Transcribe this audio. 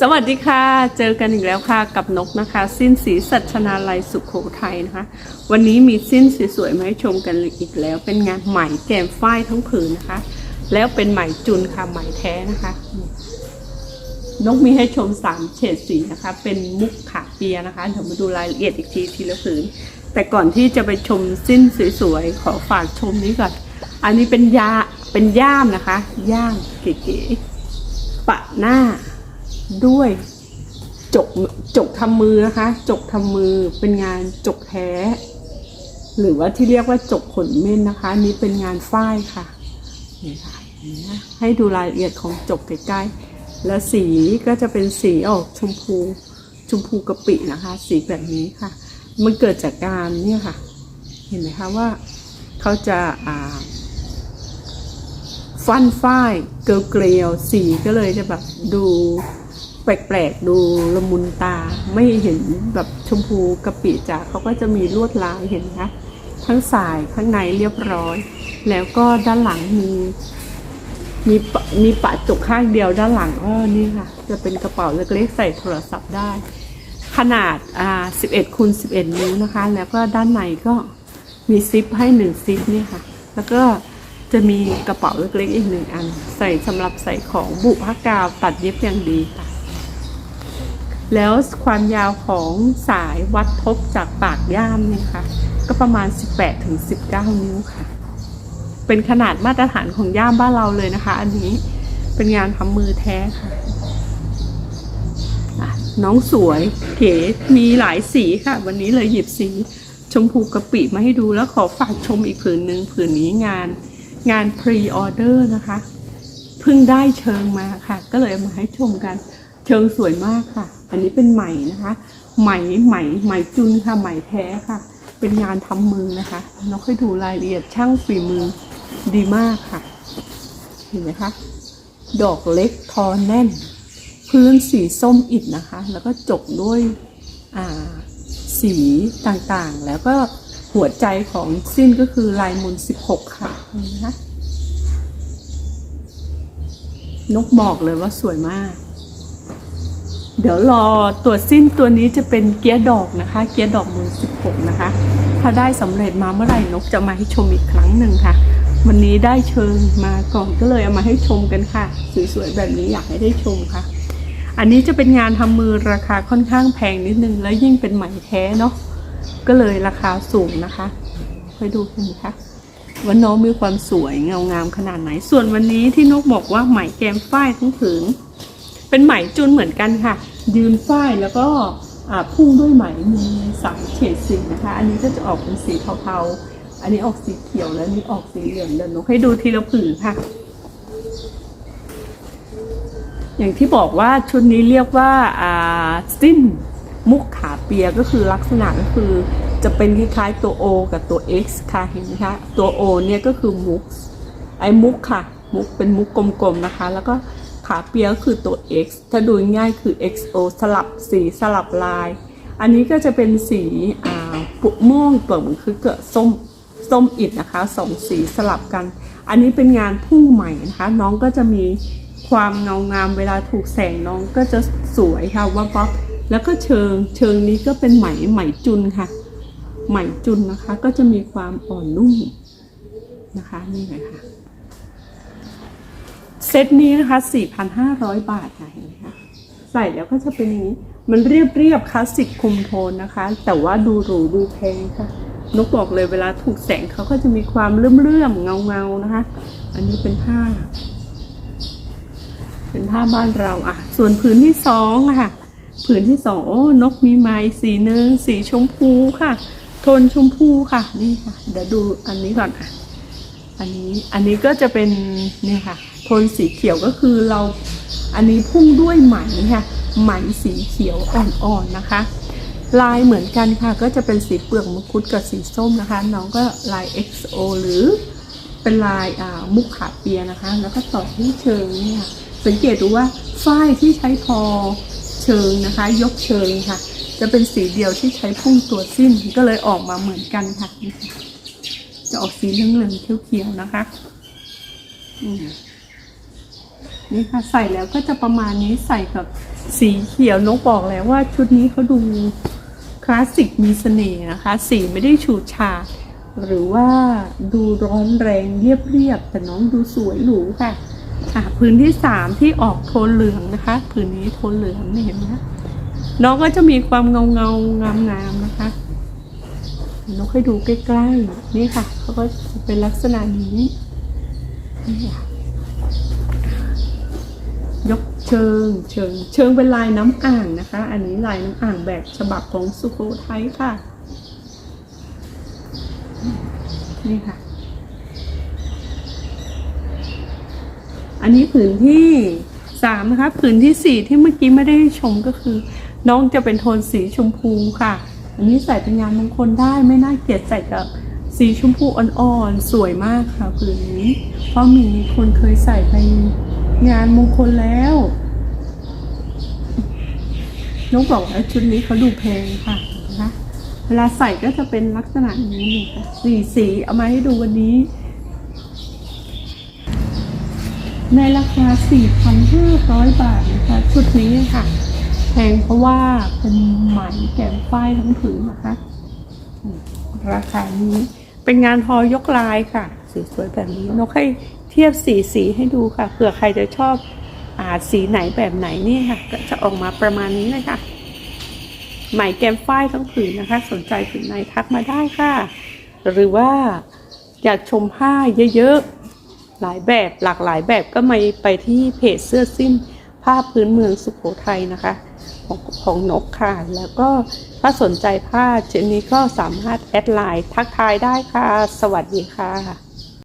สวัสดีค่ะ เจอกันอีกแล้วค่ะกับนกนะคะ สิ้นสีสัชนาลัยสุขโขทัยนะคะ วันนี้มีสิ้นสวยๆมาให้ชมกันอีกแล้ว เป็นงานไหมแกมฝ้ายทั้งผืนนะคะ แล้วเป็นไหมจุนค่ะไหมแท้นะคะ นกมีให้ชมสามเฉดสีนะคะ เป็นมุกขาเปียนะคะเดี๋ยวมาดูรายละเอียดอีกทีทีละผืน แต่ก่อนที่จะไปชมสิ้นสวยๆขอฝากชมนี้ก่อนอันนี้เป็นยาเป็นย่ามนะคะ ย่ามเก๋ๆปะหน้า ด้วยจกจกทำมือนะคะ จกทำมือเป็นงานจกแท้ หรือว่าที่เรียกว่าจกขนเม่นนะคะนี้เป็นงานฝ้ายค่ะนี่ค่ะให้ดูรายละเอียดของจกใกล้ๆแล้วสีก็จะเป็นสีออกชมพูชมพูกะปินะคะ สีแบบนี้ค่ะ มันเกิดจากการเนี่ยค่ะ เห็นไหมคะว่าเขาจะอ่าฟันฝ้ายเกลียวเกลียวๆสีก็เลยจะแบบดู แปลกๆดูละมุนตาไม่เห็นแบบชมพูกะปิจ๋าเขาก็จะมีลวดลายเห็นไหมคะทั้งสายข้างในเรียบร้อย แล้วก็ด้านหลังมีมีปะมีปะจุกข้างเดียวด้านหลังก็นี่ค่ะ จะเป็นกระเป๋าเล็กๆใส่โทรศัพท์ได้ ขนาดอ่า11คูณ11 นิ้วนะคะ แล้วก็ด้านในก็มีซิปให้หนึ่งซิปนี่ค่ะ แล้วก็จะมีกระเป๋าเล็กๆอีกหนึ่งอัน ใส่สำหรับใส่ของบุผ้ากาวตัดเย็บอย่างดีค่ะ แล้วความยาวของสายวัดทบจากปากย่ามเนี่ยค่ะ ก็ประมาณ 18ถึง19 นิ้วค่ะ เป็นขนาดมาตรฐานของย่ามบ้านเราเลยนะคะ อันนี้เป็นงานทำมือแท้ค่ะอะ น้องสวยเก๋มีหลายสีค่ะ วันนี้เลยหยิบสีชมพูกะปิมาให้ดูแล้วขอฝากชมอีกผืนหนึ่งผืนนี้งานงานพรีออเดอร์นะคะ เพิ่งได้เชิงมาค่ะ ก็เลยมาให้ชมกัน เชิงสวยมากค่ะ อันนี้เป็นไหมนะคะ ไหมไหมไหมจุนค่ะไหมแท้ค่ะ เป็นงานทำมือนะคะเราค่อยดูรายละเอียดช่างฝีมือดีมากค่ะ เห็นไหมคะ ดอกเล็กทอแน่น พื้นสีส้มอิฐนะคะ แล้วก็จกด้วยสีต่างๆ แล้วก็หัวใจของสิ้นก็คือลายมนต์16 ค่ะเห็นไหมคะนกบอกเลยว่าสวยมาก เดี๋ยวรอตัวสิ้นตัวนี้จะเป็นเกียร์ดอกนะคะ เกียร์ดอกมือ16 นะคะ ถ้าได้สำเร็จมาเมื่อไหร่นกจะมาให้ชมอีกครั้งหนึ่งค่ะ วันนี้ได้เชิญมาก่อนก็เลยเอามาให้ชมกันค่ะ สวยๆแบบนี้อยากให้ได้ชมค่ะ อันนี้จะเป็นงานทำมือราคาค่อนข้างแพงนิดนึง แล้วยิ่งเป็นไหมแท้เนาะก็เลยราคาสูงนะคะไปดูกันค่ะว่าน้องมีความสวยเงางามขนาดไหน ส่วนวันนี้ที่นกบอกว่าไหมแกมฝ้ายทั้งผืน เป็นไหมจุนเหมือนกันค่ะ ยืนฝ้ายแล้วก็พุ่งด้วยไหมมีสามเฉดสีนะคะ อันนี้ก็จะออกเป็นสีเทาๆ อันนี้ออกสีเขียวแล้วนี้ออกสีเหลืองเดี๋ยวนกให้ดูทีละผืนค่ะ อย่างที่บอกว่าชุดนี้เรียกว่าอ่าสิ้นมุกขาเปียก็คือลักษณะก็คือจะเป็นคล้ายๆตัว O กับตัว X ค่ะเห็นไหมคะตัว O เนี่ยก็คือมุกไอ้มุกค่ะ มุกเป็นมุกกลมๆนะคะ แล้วก็ ขาเปียก็คือตัว X ถ้าดูง่ายคือ XO สลับสีสลับลาย อันนี้ก็จะเป็นสีอ่าปุม่วงเปลือกมันคือเกิดส้มส้มอิดนะคะสองสีสลับกัน อันนี้เป็นงานพุ่งใหม่นะคะ น้องก็จะมีความเงางามเวลาถูกแสงน้องก็จะสวยค่ะว่าป๊อปแล้วก็เชิงเชิงนี้ก็เป็นไหมไหมจุนค่ะ ไหมจุนนะคะก็จะมีความอ่อนนุ่มนะคะนี่เลยค่ะ เซตนี้นะคะ 4,500 บาทค่ะเห็นไหมคะใส่แล้วก็จะเป็นอย่างนี้ มันเรียบเรียบๆคลาสสิกคุมโทนนะคะ แต่ว่าดูหรูดูแพงค่ะนกบอกเลยเวลาถูกแสงเขาก็จะมีความเลื่อมๆเงาเงาๆนะคะ อันนี้เป็นผ้า เป็นผ้าบ้านเราอะ ส่วนผืนที่สองค่ะ ผืนที่สองโอ้นกมีไม้สีเนื้อสีชมพูค่ะ โทนชมพูค่ะ นี่ค่ะ เดี๋ยวดูอันนี้ก่อนอะ อันนี้ อันนี้ก็จะเป็นเนี่ยค่ะ โทนสีเขียวก็คือเราอันนี้พุ่งด้วยไหมค่ะไหมสีเขียวอ่อนๆนะคะ ลายเหมือนกันค่ะ ก็จะเป็นสีเปลือกมังคุดกับสีส้มนะคะ น้องก็ลาย XO หรือเป็นลายมุกขาเปียนะคะ แล้วก็ต่อที่เชิงเนี่ยสังเกตดูว่าฝ้ายที่ใช้ทอเชิงนะคะ ยกเชิงค่ะ จะเป็นสีเดียวที่ใช้พุ่งตัวสิ้นก็เลยออกมาเหมือนกันค่ะนี่ค่ะจะออกสีเหลืองๆเขียวๆนะคะ อืม นี่ค่ะใส่แล้วก็จะประมาณนี้ใส่กับสีเขียวนกบอกแล้วว่าชุดนี้เขาดูคลาสสิกมีเสน่ห์นะคะ สีไม่ได้ฉูดฉาดหรือว่าดูร้อนแรงเรียบๆแต่น้องดูสวยหรูค่ะอะพื้นที่สามที่ออกโทนเหลืองนะคะพื้นนี้โทนเหลืองนี่เห็นไหมน้องก็จะมีความเงาเงาๆงามงามๆนะคะนกให้ดูใกล้ๆนี่ค่ะเขาก็จะเป็นลักษณะนี้นี่ค่ะ ยกเชิงเชิง เชิงเป็นลายน้ำอ่างนะคะ อันนี้ลายน้ำอ่างแบบฉบับของสุโขทัยค่ะ นี่ค่ะ อันนี้ผืนที่สามนะคะผืนที่สี่ที่เมื่อกี้ไม่ได้ชมก็คือ น้องจะเป็นโทนสีชมพูค่ะ อันนี้ใส่เป็นงานมงคลได้ไม่น่าเกลียดใส่กับสีชมพูอ่อนๆสวยมากค่ะผืนนี้ เพราะมีคนเคยใส่ไป งานมงคลแล้วน้องบอกว่าชุดนี้เขาดูแพงค่ะนะคะเวลาใส่ก็จะเป็นลักษณะนี้เลยค่ะสีสีเอามาให้ดูวันนี้ ในราคา 4,500 บาทนะคะชุดนี้ค่ะ แพงเพราะว่าเป็นไหมแก้มฝ้ายทั้งผืนนะคะ ราคานี้เป็นงานทอยกลายค่ะสสวยแบบนี้นกให้ ทียบสีสีให้ดูค่ะ เผื่อใครจะชอบอาสีไหนแบบไหนนี่ค่ะ ก็จะออกมาประมาณนี้เลยค่ะ ไหมแก้มฝ้ายทั้งผืนนะคะ สนใจผืนไหนทักมาได้ค่ะ หรือว่าอยากชมผ้าเยอะๆ หลายแบบหลากหลายแบบก็มาไปที่เพจเสื้อสิ้นผ้าพื้นเมืองสุโขทัยนะคะ ของของนกค่ะ แล้วก็ถ้าสนใจผ้าเจนนี้ก็สามารถแอดไลน์ทักทายได้ค่ะ สวัสดีค่ะ